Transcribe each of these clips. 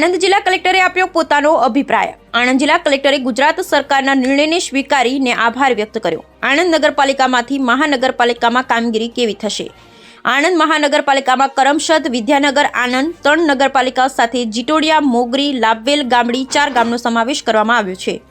આણંદ જિલ્લા કલેક્ટરે આપ્યો પોતાનો અભિપ્રાય. આણંદ જિલ્લા કલેક્ટરે ગુજરાત સરકારના નિર્ણયને સ્વીકારીને આભાર વ્યક્ત કર્યો. આણંદ નગરપાલિકામાંથી મહાનગરપાલિકામાં કામગીરી કેવી થશે? આણંદ મહાનગરપાલિકામાં કરમસદ, વિદ્યાનગર, આણંદ, ત્રણ નગરપાલિકા સાથે જીટોડિયા, મોગરી લાભવેલ ગામડી ચાર ગામનો સમાવેશ કરવામાં આવ્યો છે.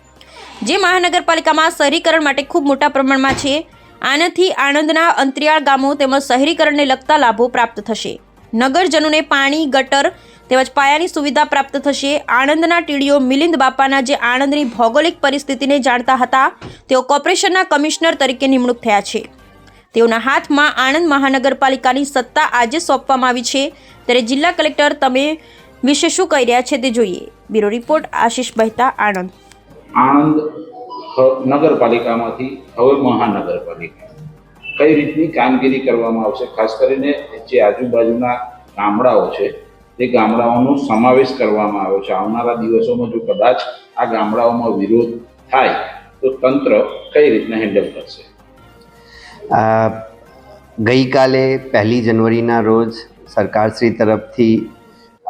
જે મહાનગરપાલિકામાં શહેરીકરણ માટે ખૂબ મોટા પ્રમાણમાં છે, આનાથી આણંદના અંતરિયાળ ગામો તેમજ શહેરીકરણને લગતા લાભો પ્રાપ્ત થશે. નગરજનોને પાણી, ગટર તેમજ પાયાની સુવિધા પ્રાપ્ત થશે. આણંદના ટીડીઓ મિલિંદ બાપાના જે આણંદની ભૌગોલિક પરિસ્થિતિને જાણતા હતા, તેઓ કોર્પોરેશનના કમિશનર તરીકે નિમણૂક થયા છે. તેઓના હાથમાં આણંદ મહાનગરપાલિકાની સત્તા આજે સોંપવામાં આવી છે. ત્યારે જિલ્લા કલેક્ટર તમે વિશે શું કહી રહ્યા છે તે જોઈએ. Bureau report, Ashish Mehta Anand. Anand નગરપાલિકામાંથી, હવે મહાનગરપાલિકા. કઈ રીતની કામગીરી કરવામાં આવશે? ખાસ કરીને જે આજુબાજુના ગામડાઓ છે તે ગામડાઓનો સમાવેશ કરવામાં આવ્યો છે. આવનારા દિવસોમાં જો કદાચ આ ગામડાઓમાં વિરોધ થાય, તો તંત્ર કઈ રીતના હેન્ડલ કરશે? ગઈકાલે પહેલી જનવરીના રોજ સરકારશ્રી તરફથી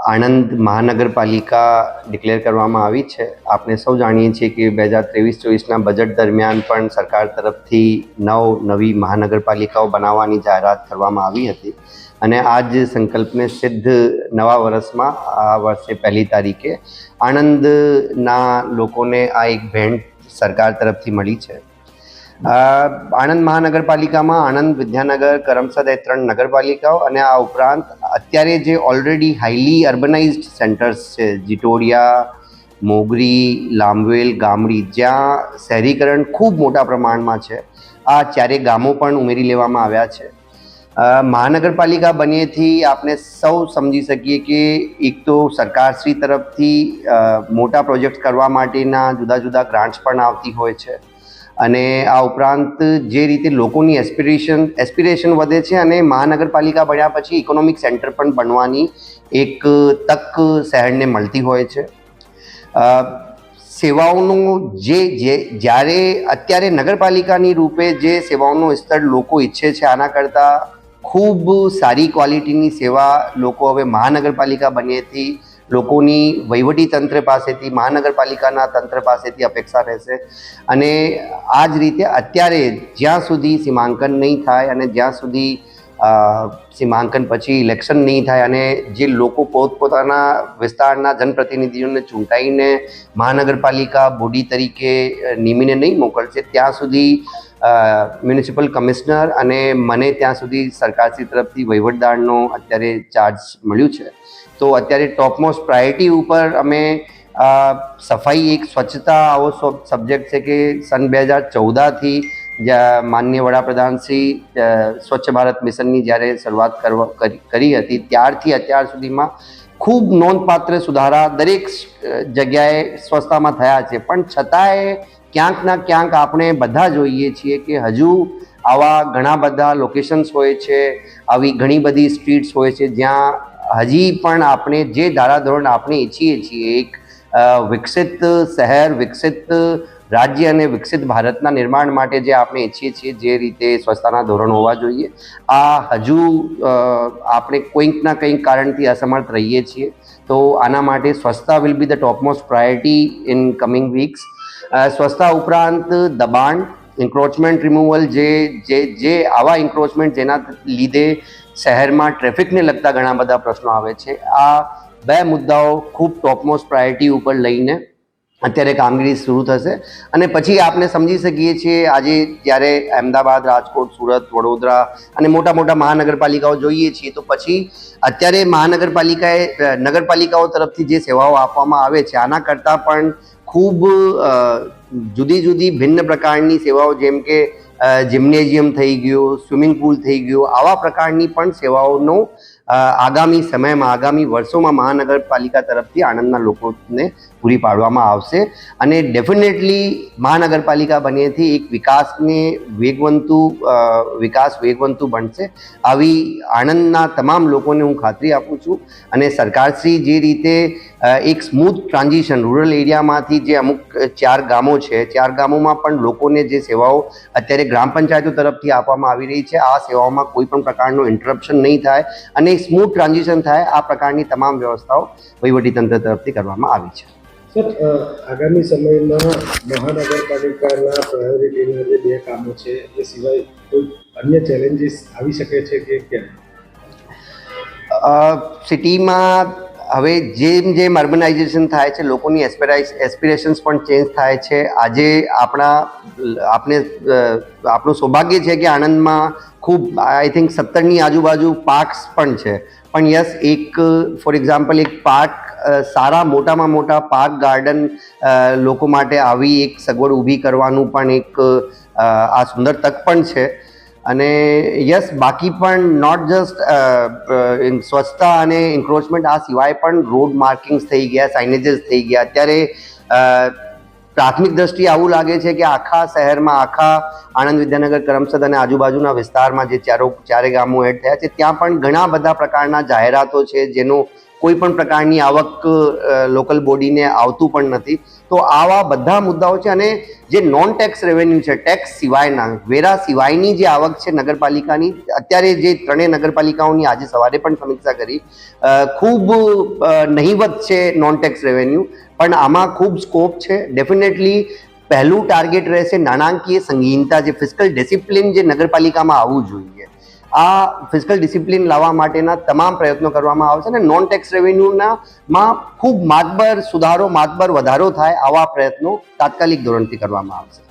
આણંદ મહાનગરપાલિકા ડિક્લેર કરવામાં આવી છે. આપણે સૌ જાણીએ છીએ કે બે હજાર ત્રેવીસ ચોવીસના બજેટ દરમિયાન પણ સરકાર તરફથી નવ નવી મહાનગરપાલિકાઓ બનાવવાની જાહેરાત કરવામાં આવી હતી. અને આ જ સંકલ્પને સિદ્ધ નવા વર્ષમાં, આ વર્ષે પહેલી તારીખે આણંદના લોકોને આ એક ભેટ સરકાર તરફથી મળી છે. આણંદ મહાનગરપાલિકામાં આણંદ વિદ્યાનગર, કરમસદ એ ત્રણ નગરપાલિકાઓ અને આ ઉપરાંત અત્યારે જે ઓલરેડી હાઈલી અર્બનાઇઝડ સેન્ટર્સ છે, જીટોડિયા, મોગરી, લાંબવેલ, ગામડી, જ્યાં શહેરીકરણ ખૂબ મોટા પ્રમાણમાં છે. આ ચારે ગામો પણ ઉમેરી લેવામાં આવ્યા છે. મહાનગરપાલિકા બનીએથી આપણે સૌ સમજી શકીએ કે એક તો સરકારશ્રી તરફથી મોટા પ્રોજેક્ટ કરવા માટેના જુદા જુદા ગ્રાન્ટ્સ પણ આવતી હોય છે. અને આ ઉપરાંત જે રીતે લોકોની એસ્પિરેશન એસ્પિરેશન વધે છે અને મહાનગરપાલિકા બન્યા પછી ઇકોનોમિક સેન્ટર પણ બનવાની એક તક શહેરને મળતી હોય છે. સેવાઓનું જે જે, જ્યારે અત્યારે નગરપાલિકાની રૂપે જે સેવાઓનું સ્તર લોકો ઈચ્છે છે આના કરતાં ખૂબ સારી ક્વોલિટીની સેવા લોકો હવે મહાનગરપાલિકા બન્યેથી લોકોની વહીવટી તંત્ર પાસેથી, મહાનગરપાલિકાના તંત્ર પાસેથી અપેક્ષા રહેશે. અને આ જ રીતે અત્યારે જ્યાં સુધી સીમાંકન નહીં થાય અને જ્યાં સુધી સીમાંકન પછી ઇલેક્શન નહીં થાય અને જે લોકો પોતપોતાના વિસ્તારના જનપ્રતિનિધિઓને ચૂંટાઈને મહાનગરપાલિકા બોડી તરીકે નિમીને નહીં મોકલશે, ત્યાં સુધી મ્યુનિસિપલ કમિશનર અને મને ત્યાં સુધી સરકારશ્રી તરફથી વહીવટદારનો અત્યારે ચાર્જ મળ્યું છે. તો અત્યારે ટોપમોસ્ટ પ્રાયોરિટી ઉપર અમે સફાઈ એક સ્વચ્છતા આવો સબ્જેક્ટ છે કે સન બે હજાર ચૌદથી જ્યાં માનનીય વડાપ્રધાન શ્રી સ્વચ્છ ભારત મિશનની જ્યારે શરૂઆત કરવા, કરી હતી, ત્યારથી અત્યાર સુધીમાં ખૂબ નોંધપાત્ર સુધારા દરેક જગ્યાએ સ્વચ્છતામાં થયા છે. પણ છતાંય ક્યાંક ના ક્યાંક આપણે બધા જોઈએ છીએ કે હજુ આવા ઘણા બધા લોકેશન્સ હોય છે, આવી ઘણી બધી સ્ટ્રીટ્સ હોય છે જ્યાં હજી પણ આપણે જે ધારાધોરણ આપણે ઈચ્છીએ છીએ, એક વિકસિત શહેર, વિકસિત રાજ્ય અને વિકસિત ભારતના નિર્માણ માટે જે આપણે ઈચ્છીએ છીએ જે રીતે સ્વચ્છતાના ધોરણ હોવા જોઈએ. આ હજુ આપણે કોઈકના કંઈક કારણથી અસમર્થ રહીએ છીએ. તો આના માટે સ્વચ્છતા will be the topmost priority in coming weeks સ્વચ્છતા ઉપરાંત દબાણ ઇન્ક્રોચમેન્ટ રિમૂવલ જે જે જે આવા ઇન્ક્રોચમેન્ટ જેના લીધે શહેરમાં ટ્રાફિકને લગતા ઘણા બધા પ્રશ્નો આવે છે. આ બે મુદ્દાઓ ખૂબ ટોપમોસ્ટ પ્રાયોરિટી ઉપર લઈને અત્યારે કામગીરી શરૂ થશે. અને પછી આપણે સમજી શકીએ છીએ, આજે જ્યારે અમદાવાદ, રાજકોટ, સુરત, વડોદરા અને મોટા મોટા મહાનગરપાલિકાઓ જોઈએ છીએ, તો પછી અત્યારે મહાનગરપાલિકાએ, નગરપાલિકાઓ તરફથી જે સેવાઓ આપવામાં આવે છે, આના કરતાં પણ ખૂબ જુદી જુદી ભિન્ન પ્રકારની સેવાઓ જેમ કે જિમ્નેઝિયમ થઈ ગયું સ્વિમિંગ પુલ થઈ ગયું આવા પ્રકારની પણ સેવાઓનો આગામી સમયમાં, આગામી વર્ષોમાં મહાનગરપાલિકા તરફથી આણંદના લોકોને પૂરી પાડવામાં આવશે. અને ડેફિનેટલી મહાનગરપાલિકા બનેથી એક વિકાસને વેગવંતું વિકાસ વેગવંતું બનશે. આવી આણંદના તમામ લોકોને હું ખાતરી આપું છું. અને સરકારશ્રી જે રીતે એક સ્મૂથ ટ્રાન્ઝિશન રૂરલ એરિયામાંથી જે અમુક ચાર ગામો છે, ચાર ગામોમાં પણ લોકોને જે સેવાઓ અત્યારે ગ્રામ પંચાયતો તરફથી આપવામાં આવી રહી છે, આ સેવાઓમાં કોઈ પણ પ્રકારનો ઇન્ટરપ્શન નહીં થાય. અને સ્મૂથ ટ્રાન્ઝિશન થાય આ પ્રકારની તમામ વ્યવસ્થાઓ વહીવટીતંત્ર તરફથી કરવામાં આવી છે. સર આગામી સમયમાં મહાનગરપાલિકાના પ્રાયોરિટીના જે બે કામો છે એ સિવાય કોઈ અન્ય ચેલેન્જીસ આવી શકે છે કે કેમ? સિટીમાં હવે જેમ જેમ અર્બનાઇઝેશન થાય છે, લોકોની એસ્પિરેશન્સ પણ ચેન્જ થાય છે. આજે આપણા આપણે આપણું સૌભાગ્ય છે કે આણંદમાં ખૂબ આઈ થિંક સત્તરની આજુબાજુ પાર્ક્સ પણ છે. પણ યસ એક ફોર એક્ઝામ્પલ એક પાર્ક સારા મોટામાં મોટા પાર્ક ગાર્ડન લોકો માટે આવી એક સગવડ ઊભી કરવાનું પણ એક આ સુંદર તક પણ છે. અને યસ બાકી પણ નોટ જસ્ટ સ્વચ્છતા અને એન્ક્રોચમેન્ટ આ સિવાય પણ રોડ માર્કિંગ્સ થઈ ગયા સાઇનેજીસ થઈ ગયા. અત્યારે પ્રાથમિક દ્રષ્ટિએ આવું લાગે છે કે આખા શહેરમાં, આખા આણંદ વિદ્યાનગર, કરમસદ અને આજુબાજુના વિસ્તારમાં જે ચારો ચારે ગામો એડ થયા છે, ત્યાં પણ ઘણા બધા પ્રકારના જાહેરાતો છે જેનો કોઈ પણ પ્રકારની આવક લોકલ બોડીને આવતું પણ નથી. તો આવા બધા મુદ્દાઓ છે અને જે નોન ટેક્સ રેવન્યુ છે ટેક્સ સિવાયના, વેરા સિવાયની જે આવક છે નગરપાલિકાની, અત્યારે જે ત્રણેય નગરપાલિકાઓની આજે સવારે પણ સમીક્ષા કરી ખૂબ નહીવત છે નોન ટેક્સ રેવન્યુ પણ આમાં ખૂબ સ્કોપ છે. ડેફિનેટલી પહેલું ટાર્ગેટ રહેશે નાણાંકીય સંગીનતા, જે ફિસ્કલ ડિસિપ્લિન જે નગરપાલિકામાં આવવું જોઈએ. આ ફિઝિકલ ડિસિપ્લિન લાવવા માટેના તમામ પ્રયત્નો કરવામાં આવશે અને નોન ટેક્સ રેવન્યુના માં ખૂબ માતબર સુધારો, માતબર વધારો થાય આવા પ્રયત્નો તાત્કાલિક ધોરણથી કરવામાં આવશે.